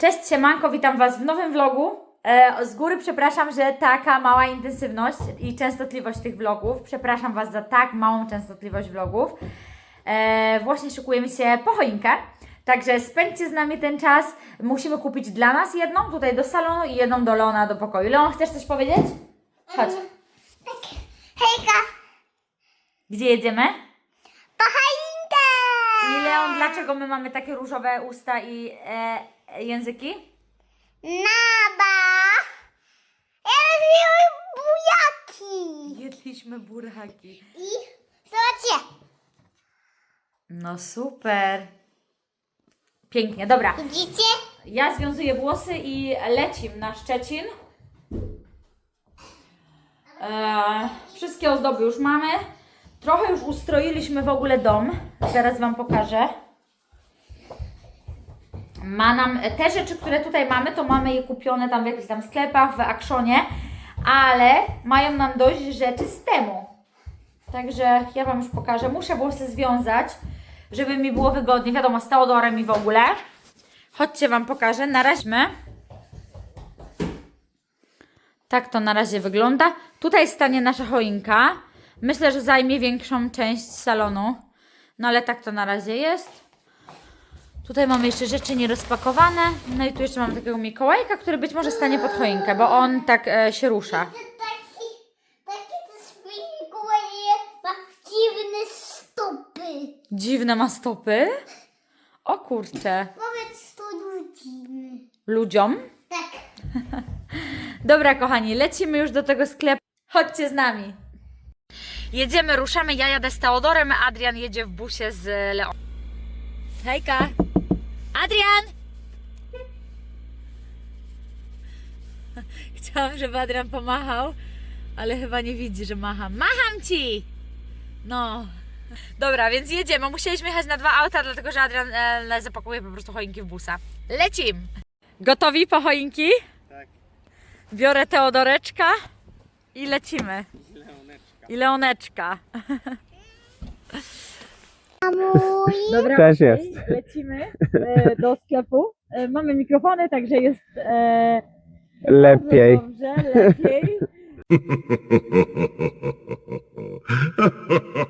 Cześć, siemanko, witam Was w nowym vlogu. E, z góry przepraszam, że taka mała intensywność i częstotliwość tych vlogów. Przepraszam Was za tak małą częstotliwość vlogów. E, właśnie szykujemy się po choinkę, także spędźcie z nami ten czas. Musimy kupić dla nas jedną tutaj do salonu i jedną do Leona do pokoju. Leon, chcesz coś powiedzieć? Chodź. Hejka! Gdzie jedziemy? Po choinkę! I Leon, dlaczego my mamy takie różowe usta i e, języki? Naba! Rozwijam bujaki! Jedliśmy buraki. I zobaczcie! No super. Pięknie, dobra. Widzicie? Ja związuję włosy i lecim na Szczecin. Eee, wszystkie ozdoby już mamy. Trochę już ustroiliśmy w ogóle dom. Zaraz Wam pokażę. Ma nam te rzeczy, które tutaj mamy, to mamy je kupione tam w jakichś tam sklepach, w Akszonie, ale mają nam dość rzeczy z temu. Także ja Wam już pokażę. Muszę włosy związać, żeby mi było wygodnie. Wiadomo, z Teodorem i w ogóle. Chodźcie Wam pokażę. Na razie. Tak to na razie wygląda. Tutaj stanie nasza choinka. Myślę, że zajmie większą część salonu. No ale tak to na razie jest. Tutaj mamy jeszcze rzeczy nierozpakowane. No i tu jeszcze mamy takiego Mikołajka, który być może stanie pod choinkę, bo on tak e, się rusza. Taki, taki to springuje ma dziwne stopy. Dziwne ma stopy. O kurczę. Powiedz to ludzim. Ludziom. Tak. Dobra, kochani, lecimy już do tego sklepu. Chodźcie z nami. Jedziemy, ruszamy. Ja jadę z Teodorem, Adrian jedzie w busie z Leon. Hejka! Adrian! Chciałam, żeby Adrian pomachał, ale chyba nie widzi, że macham. Macham ci! No. Dobra, więc jedziemy. Musieliśmy jechać na dwa auta, dlatego że Adrian e, zapakuje po prostu choinki w busa. Lecim! Gotowi po choinki? Tak, Biorę Teodoreczka i lecimy. Leoneczka. I Leoneczka. Dobra, Też okej, jest. Lecimy e, do sklepu. E, mamy mikrofony, także jest e, Lepiej. Dobrze, lepiej.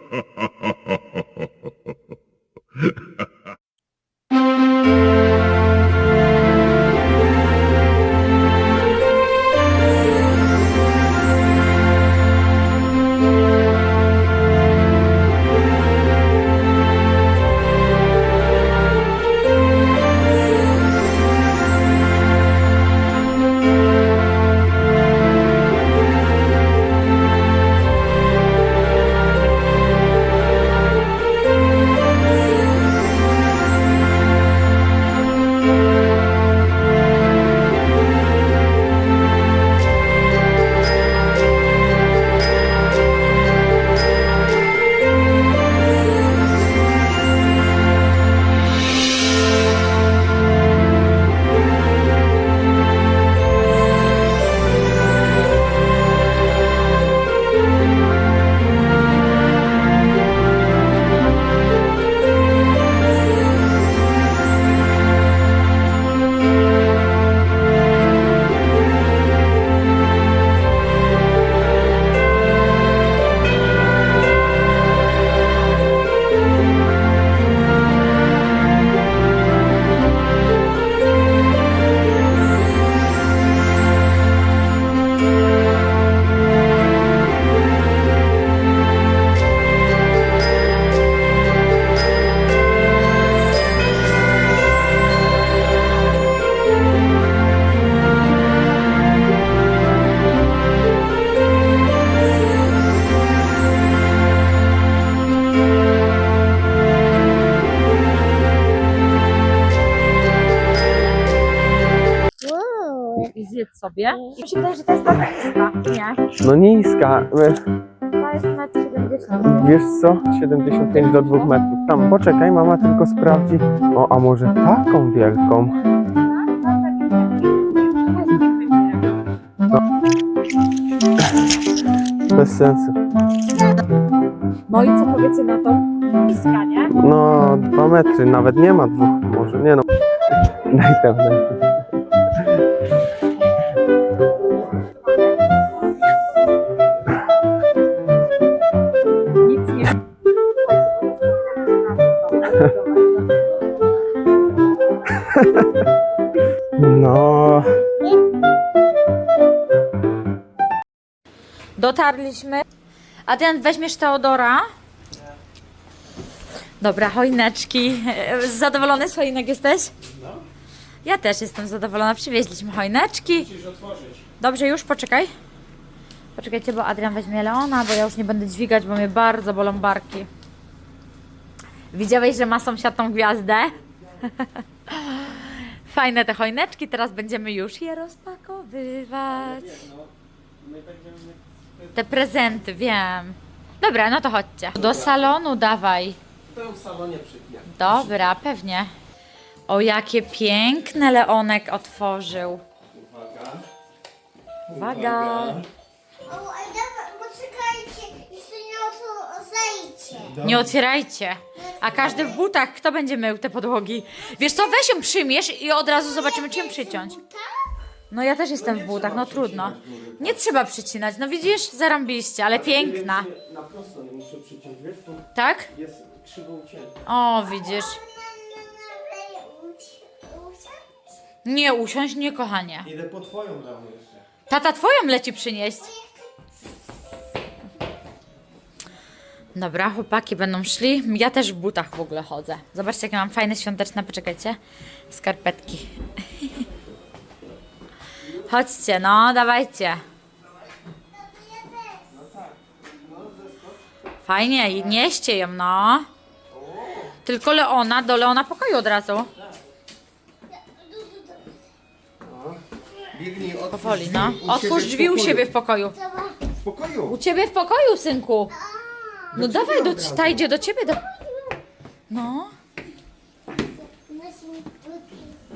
Zjedz sobie. Mi się wydaje, że to jest bardzo niska. Nie, No niska. E, to jest metr 70. Wiesz co? 75 do 2 metrów. Tam, poczekaj, mama tylko sprawdzi. O, a może taką wielką? Bez sensu. No i co powiecie na to? Niska, nie? No, 2 metry, nawet nie ma dwóch, może nie no. Daj tam, daj tam. Dotarliśmy. Adrian, weźmiesz Teodora? Dobra, choineczki. Zadowolony z choinek jesteś? No. Ja też jestem zadowolona. Przywieźliśmy choineczki. musisz otworzyć. Dobrze, już poczekaj. Poczekajcie, bo Adrian weźmie Leona, bo ja już nie będę dźwigać, bo mnie bardzo bolą barki. Widziałeś, że ma sąsiad tą gwiazdę? Fajne te choineczki, teraz będziemy już je rozpakowywać. Te prezenty, wiem. Dobra, no to chodźcie. Do salonu dawaj. To w salonie przypnie. Dobra, pewnie. O, jakie piękne Leonek otworzył. Uwaga. Uwaga. O, ale poczekajcie, jeszcze nie o to zejdźcie. Nie otwierajcie. A każdy w butach, kto będzie mył te podłogi? Wiesz co, weź ją przymierz i od razu zobaczymy, czy ją przyciąć. No ja też jestem w butach, no trudno. Nie trzeba przycinać, no widzisz, zarąbiście, ale piękna. Na prosto nie muszę przyciąć, wiesz, tu Tak? jest krzywo ucięte. O, widzisz. Nie usiąść, nie kochanie. Idę po twoją bramę jeszcze. Tata twoją leci przynieść. Dobra, chłopaki będą szli. Ja też w butach w ogóle chodzę. Zobaczcie, jakie mam fajne świąteczne, poczekajcie, skarpetki. Chodźcie, no, dawajcie. Fajnie, nieście ją, no. Tylko Leona, do Leona pokoju od razu. Biegnij, otwórz Powoli, drzwi no. u Otwórz siebie w drzwi u pokoju. siebie w pokoju. W pokoju. U ciebie w pokoju, synku. No dawaj, do, ta idzie do ciebie. Do... No.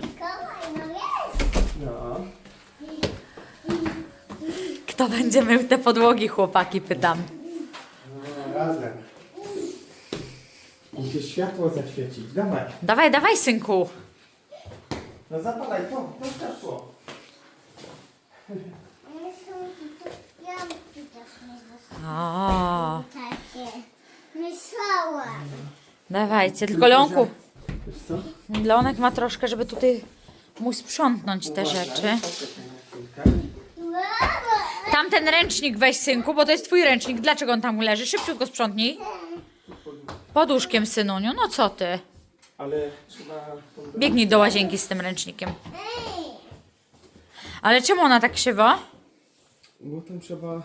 Mikołaj, no jest. No. Kto będzie mył te podłogi, chłopaki, pytam. no razem. Musisz światło zaświecić. Dawaj. Dawaj, dawaj, synku. No zapalaj to, to światło. Ja też nie O, takie. Myślałam. dawajcie, tylko Leonku. Wiesz co? Leonek ma troszkę, żeby tutaj mógł sprzątnąć te rzeczy. Tamten ręcznik weź, synku, bo to jest twój ręcznik. Dlaczego on tam leży? Szybciutko sprzątnij. Poduszkiem, synuniu. No co ty? Ale trzeba... Biegnij do łazienki z tym ręcznikiem. Ale czemu ona tak krzywo? Bo tam trzeba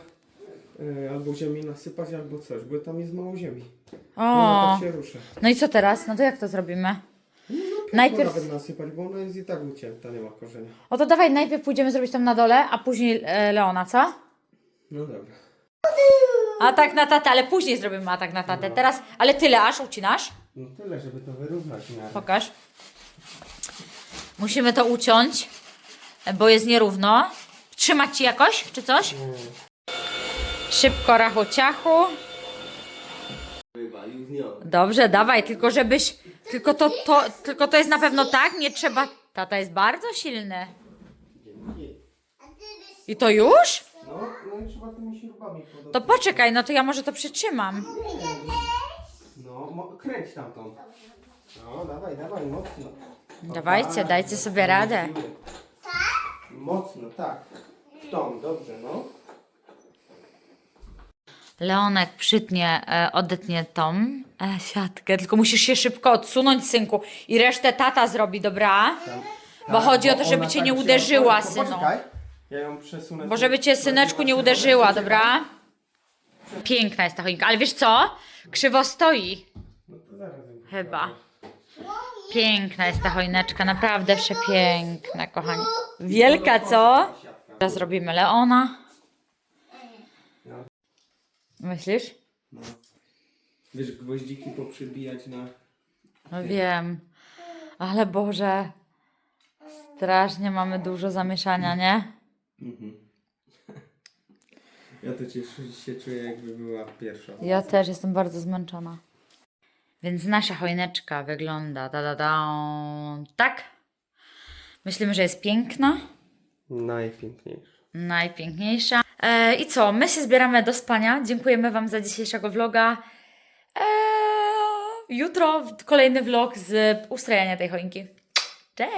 e, albo ziemi nasypać, albo coś, bo tam jest mało ziemi. O, Ona tak się rusza. no i co teraz? No to jak to zrobimy? Najpierw nawet nasypać, bo ona jest i tak ucięta, nie ma korzenia. o to dawaj, najpierw pójdziemy zrobić tam na dole, a później e, Leona, co? No dobra. Atak na tatę, ale później zrobimy atak na tatę. Teraz, ale tyle aż ucinasz? No tyle, żeby to wyrównać w miarę. Pokaż. Musimy to uciąć, bo jest nierówno. Trzymać ci jakoś, czy coś? Szybko, rachu, ciachu. Dobrze, dawaj, tylko żebyś, tylko to, to, tylko to jest na pewno tak, nie trzeba, tata jest bardzo silny. I to już? No, no i trzeba tymi śrubami podać. To poczekaj, no to ja może to przytrzymam. No, mo- kręć tamtą. No, dawaj, dawaj, mocno. Dawajcie, dajcie sobie radę. Mocno, tak. W tą, dobrze, no. Leonek przytnie, e, odetnie tą e, siatkę, tylko musisz się szybko odsunąć, synku. I resztę tata zrobi, dobra? Bo Tak, chodzi o to, żeby cię tak nie uderzyła, synu. Ja ją przesunę. Bo żeby cię syneczku nie uderzyła, dobra? Piękna jest ta choinka, ale wiesz co? Krzywo stoi. No to zaraz ją Chyba. Piękna jest ta choineczka, naprawdę przepiękna, kochani. Wielka, co? Teraz robimy Leona. Myślisz? No. Wiesz, gwoździki poprzybijać na... No wiem. Ale Boże. Strasznie mamy dużo zamieszania, nie? Mhm. Ja to cieszę się czuję, jakby była pierwsza. Ja też jestem bardzo zmęczona. Więc nasza choineczka wygląda da, da, da, tak. Myślimy, że jest piękna. Najpiękniejsza. najpiękniejsza. E, I co? My się zbieramy do spania. Dziękujemy Wam za dzisiejszego vloga. E, jutro kolejny vlog z ustrajania tej choinki.